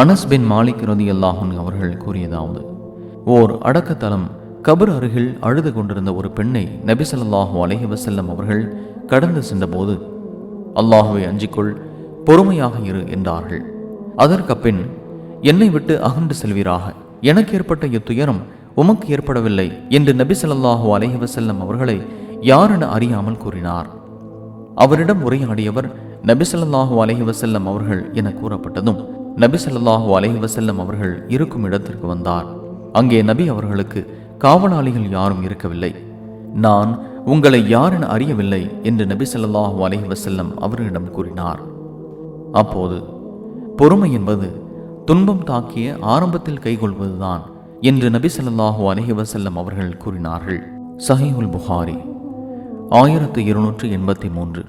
அனஸ் பின் மாலிக் ரதி அல்லாஹன் அவர்கள் கூறியதாவது ஓர் அடக்கத்தலம் கபர் அருகில் அழுது கொண்டிருந்த ஒரு பெண்ணை நபிசல்லாஹு அலஹி வசல்லம் அவர்கள் கடந்து சென்றபோது அல்லாஹுவை அஞ்சிக்கொள் பொறுமையாக இரு என்றார்கள். அதற்கு பின் என்னை விட்டு அகன்று செல்வீராக எனக்கு ஏற்பட்ட இத்துயரம் உமக்கு ஏற்படவில்லை என்று நபி சொல்லாஹு அலஹி வசல்லம் அவர்களை யாரென அறியாமல் கூறினார். அவரிடம் உரையாடியவர் நபி சொல்லாஹு அலஹி வசல்லம் அவர்கள் என கூறப்பட்டதும் நபி ஸல்லல்லாஹு அலைஹி அவர்கள் இருக்கும் இடத்திற்கு வந்தார். அங்கே நபி அவர்களுக்கு காவலாளிகள் யாரும் இருக்கவில்லை. நான் உங்களை யாரென அறியவில்லை என்று நபி ஸல்லல்லாஹு அலைஹி வஸல்லம் அவர்களிடம் கூறினார். அப்போது பொறுமை என்பது துன்பம் தாக்கிய ஆரம்பத்தில் கைகொள்வதுதான் என்று நபி ஸல்லல்லாஹு அலைஹி அவர்கள் கூறினார்கள். சஹீஹுல் புகாரி ஆயிரத்து இருநூற்று எண்பத்தி மூன்று.